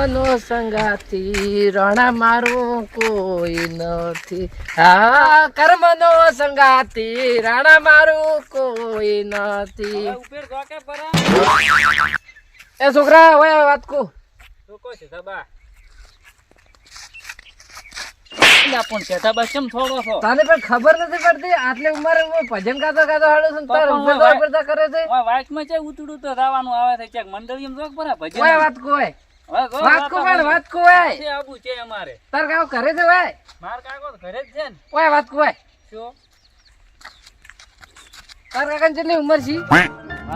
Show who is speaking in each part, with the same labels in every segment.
Speaker 1: કર્મનો સંગાથી રણા મારું કોઈ નથી. હા કર્મનો સંગાથી રણા મારું કોઈ નથી. એ છોકરા હોય વાત કો
Speaker 2: પણ કેતા બા કેમ થોડો છો?
Speaker 1: તને પણ ખબર નથી પડતી? આટલી ઉંમરે હું ભજન ગાતો ગાતો હાડો છું તાર ઉપર
Speaker 2: હું
Speaker 1: પડતા કરે છે?
Speaker 2: ઓય વાઇટમાં છે ઉતડું તો રાવાનું આવે છે? ક્યાંક મંડળીમાં જોક પરા ભજન.
Speaker 1: વાત કો હોય
Speaker 2: હવે જો
Speaker 1: વાત કો પણ વાત કો હોય
Speaker 2: છે આબુ છે અમારે.
Speaker 1: તાર કાકો ઘરે છે ભાઈ
Speaker 2: માર કાકો ઘરે જ છે ને.
Speaker 1: ઓય વાત કો હોય
Speaker 2: શું?
Speaker 1: તાર કાકાની કેટલી ઉંમર છે?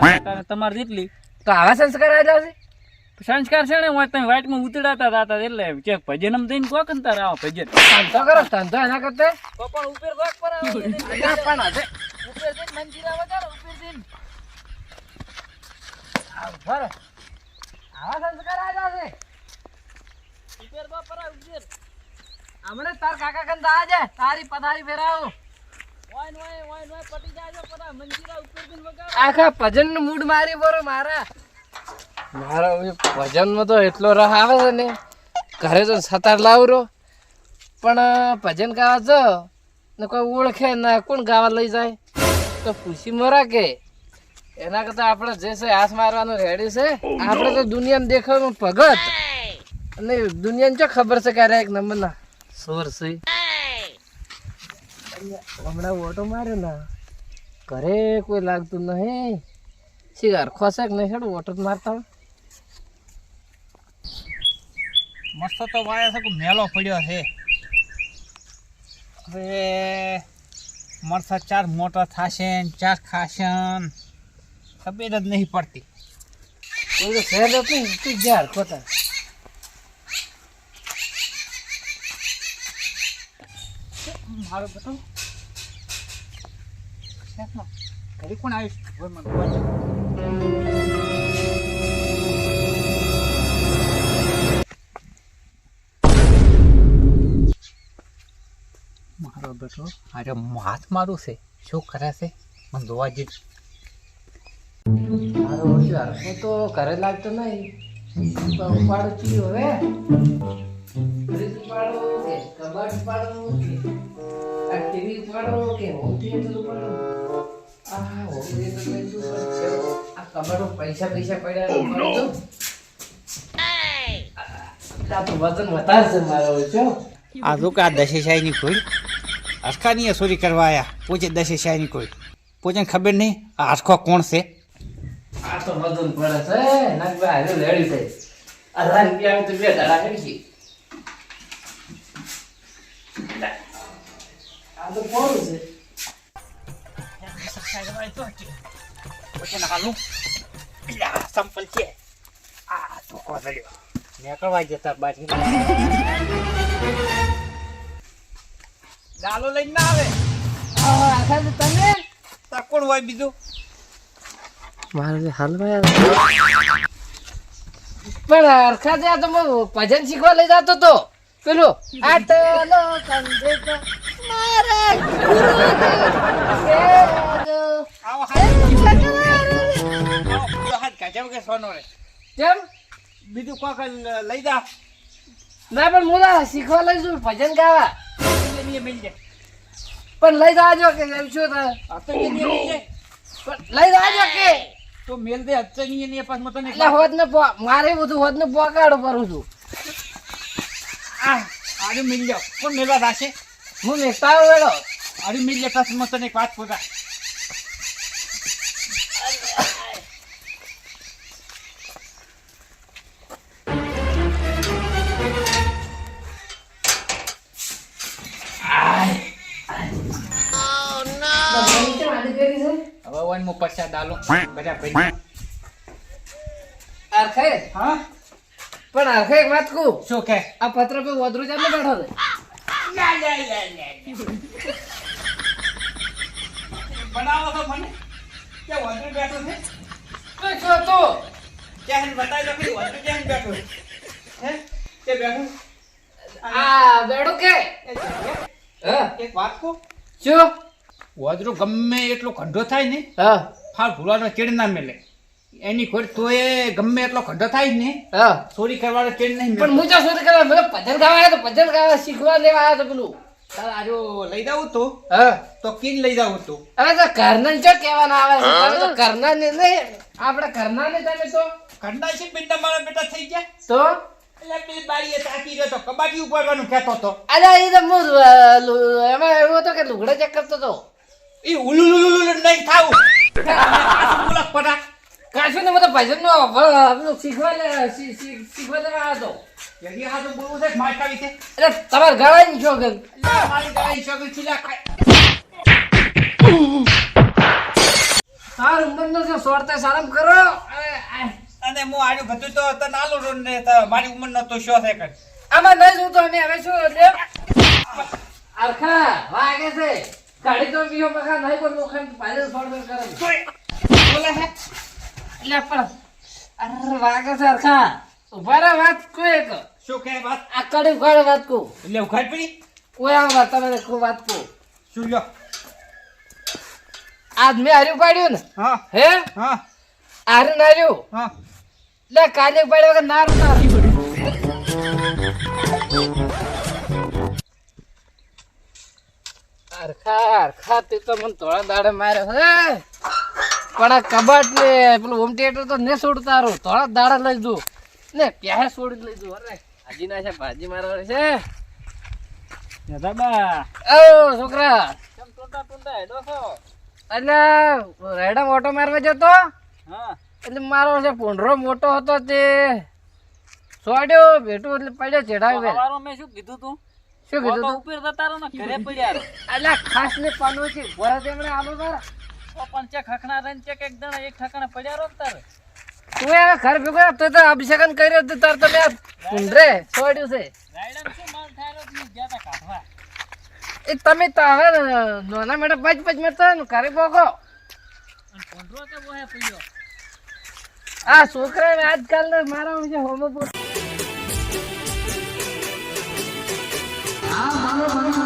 Speaker 2: મારા કાકા જેટલી.
Speaker 1: તો આવા સંસ્કાર આવ્યા છે?
Speaker 2: સંસ્કાર છે ને હું તમે વાઇટમાં ઉતડાતા હતા એટલે કે ભજન આમ દઈને કોક ને તાર આવો ભજન.
Speaker 1: ધંધો કરો ધંધો એના કરતા?
Speaker 2: પણ ઉપર જોક પરા
Speaker 1: ના પણ હશે
Speaker 2: ઉપર જઈને મંજીરા વગાડો ઉપર જઈને.
Speaker 1: બરાબર આવા સંસ્કાર આવ્યા છે.
Speaker 2: ઉપર
Speaker 1: તાર કાકા કંદા આજે તારી પધારી ફેરાવું. આખા ભજનનું મૂડ મારી બોરો મારા. મારા ભજનમાં તો એટલો રહ આવે છે ને. ઘરે તો સતાર લાવરો. પણ ભજન ગાવા જો ને કોઈ ઓળખે ના. કોણ ગાવા લઈ જાય? તો પૂછી મરા કે એના કરતા આપણે જે છે હાથ મારવાનું રેડી છે આપણે તો દુનિયામાં દેખાવાનું ભગત. અને દુનિયાને શું ખબર છે ક્યારે એક નંબરના સોર છે. હમણાં ઓટો માર્યો ને ઘરે કોઈ લાગતું નહીં. શિકાર ખોસેક નહીં હેડ ઓટો જ મારતા.
Speaker 2: મસ્ત તો વાયા છે મેલો પડ્યો છે. હવે મરસા ચાર મોટા થાશે ચાર ખાશે ખબર જ નહીં પડતી.
Speaker 1: કોઈ તો શહેર હતું ને તું જ્યાં ખોતા
Speaker 2: મારો બેટો. ઘરે કોણ આવ્યું હોય મને મારો બેટો અરે હાથ મારું છે. શું કરે છે? મને જોવા જઈ
Speaker 1: હરખો તો ઘરે લાગતો નહીં. ઉપાડો ચીયો હવે. ઉપાડો કે કબાટ ઉપાડો કે આ ટીવી ઉપાડો કે હોમ થિયેટર ઉપાડો. આ હોમ થિયેટર છે. આ કબાટમાં પૈસા પૈસા પડ્યા આ તો વજન વધારે છે મારો ઓછો.
Speaker 2: આ જો કે આ કોઈ. હરખાની ચોરી કરવા આયા. પૂછે દશે શાહીની કોઈ. પૂછે ખબર નહીં આ કોણ છે?
Speaker 1: આ તો વજન પડે છે નાગભાઈ હારે લેડી થઈ. અઢાર રૂપિયા આવે તો બે દાડા કરી છે. આ તો કોણ છે.
Speaker 2: સંપલ છે. આ તો કોદળ્યો નીકળવા જતા બાજી. ગાલો લઈને ના આવે.
Speaker 1: આખા તમે?
Speaker 2: તા હોય બીજું?
Speaker 1: મારે હાલમાં પણ હરખા ત્યાં તો ભજન શીખવા લઈ જતો તો. પેલું
Speaker 2: આ
Speaker 1: તો
Speaker 2: બીજું કોક લઈ જા.
Speaker 1: ના પણ હું શીખવા લઈ જઉં ભજન ગાવા.
Speaker 2: મિલ
Speaker 1: પણ લઈ જાજો કે શું થાય?
Speaker 2: મિલ
Speaker 1: લઈ જાજો કે.
Speaker 2: તો મેલ દે અત્યારની એની પાસ મતને
Speaker 1: એટલે હોદ ને મારે બધું હોદ ને પોકાડો કરું છું.
Speaker 2: આ આજે મિલ જાવ કોણ મેલવા રાશે
Speaker 1: હું મેકતા વેળો.
Speaker 2: આરે મિલ લે પાસ મતને એક વાત પોતા હવે વન મો પૈસા આલો બધા ભાઈ.
Speaker 1: અરખે?
Speaker 2: હા.
Speaker 1: પણ અરખે એક વાત કહું?
Speaker 2: શું કે?
Speaker 1: આ પત્ર પર વધરું ચાલે બેઠો છે.
Speaker 2: બનાવો તો મને. કે વધુ બેઠો છે?
Speaker 1: ઓય શું હતું?
Speaker 2: ક્યાં બતાવી દો કે વધુ કેમ બેઠો છે? હે? કે બેઠો
Speaker 1: આ બેડું કે? હા.
Speaker 2: એક વાત કહું?
Speaker 1: શું?
Speaker 2: વજરો ગમે એટલો ખંડો થાય ને
Speaker 1: હા.
Speaker 2: ફાળ ભૂલાનો ચેડ ના મેલે. એની ખોટ તોય ગમે એટલો ખંડો થાય ને
Speaker 1: હા.
Speaker 2: ચોરી કરવાનો ટ્રેન નહીં
Speaker 1: પણ હું જો ચોરી કરવા મને ભજન ગાવા આવ્યો તો ભજન ગાવા શીખવા લેવા આવ્યો તો પેલું.
Speaker 2: તાર આજો લઈ જાવું તો
Speaker 1: હા.
Speaker 2: તો કિન લઈ જાવું તો?
Speaker 1: હવે તો ઘરના ચો કહેવાના આવે? છે તમે તો ઘરના ને નહીં આપણે ઘરના ને તમે તો
Speaker 2: ઘરના છે બેટા મારા બેટા થઈ ગયા.
Speaker 1: તો?
Speaker 2: એટલે પેલી બારીએ તાકી તો કબાટી ઉપાડવાનું કહેતો હતો.
Speaker 1: અલ્યા એ તો હું અ, લુ- એમાં એવું હતું કે લુગડા ચેક કરતો હતો.
Speaker 2: એ ઉલુલુલુલુ નહીં થાવું
Speaker 1: કાશું ને મને ભજન નો શીખવા શીખવા લેવા હતો
Speaker 2: છે
Speaker 1: તમારે ગળાની
Speaker 2: મારી ખીલા ખાય
Speaker 1: તાર ઉંમરનો જો સોરતા કરો આ-
Speaker 2: અને હું આડું બધું તો તને આલો રોડ ને મારી ઉંમરનો તો શો છે કર
Speaker 1: આમાં નહીં જોતો અમે હવે શું અરખા વાગે છે ગાડી તો બીજો મખા નહીં પણ લોખંડ પાછળ ફોડ કરે.
Speaker 2: બોલે છે
Speaker 1: એટલે પણ અરે વાગે છે અરખા ઊભા રહે વાત કોઈ એક.
Speaker 2: શું કહે વાત?
Speaker 1: આ કડી ઉઘાડે વાત કો
Speaker 2: એટલે ઉખાડ પડી.
Speaker 1: કોઈ આ વાત તમે કોઈ વાત કો
Speaker 2: શું લ્યો?
Speaker 1: આજ મેં હાર્યું પાડ્યું ને.
Speaker 2: હા.
Speaker 1: હે?
Speaker 2: હા.
Speaker 1: હાર્યું ને હાર્યું?
Speaker 2: હા.
Speaker 1: લે કાલે પાડ્યા વગર ના રૂતા અરખા અરખા તે તો મને થોડા દાડે માર્યો હે. પણ આ કબાટ ને પેલું હોમ થિયેટર તો ને છોડતા રહું. થોડા દાડા લઈ દઉં ને ક્યાં છોડી લઈ દઉં અરે. ભાજી ના છે ભાજી મારવાની છે. ઓ છોકરા. એટલે રેડમ ઓટો મારવા જતો? એટલે મારો છે પુંડરો મોટો હતો તે સોડ્યો બેઠું એટલે પડ્યો ચેડાવી
Speaker 3: સવારમાં મેં શું કીધું તું?
Speaker 1: શું કીધું
Speaker 3: તો
Speaker 1: તું?
Speaker 3: ઉપર જતા રહો ને ઘરે પડ્યા.
Speaker 1: એટલે ખાસ ને પાનું છે ભરા તેમણે આલો તારા
Speaker 3: તો પણ ચેક હખણા રહીને ચેક એક દણા એક ઠકાણે પડ્યા ને તારે.
Speaker 1: તું હવે ઘર ભેગો તો તો અભિષેકન કર્યો તો તાર તમે આ છોડ્યું છે.
Speaker 3: રાયડામાં શું માલ કાઢવા.
Speaker 1: એ તમે તો હવે નાના મેડમ પાંચ પાંચ મિનિટ ને ઘરે ભોગો.
Speaker 3: અને કે બોહે પડ્યો
Speaker 1: આ છોકરા આજકાલ મારા હોમો Thank you.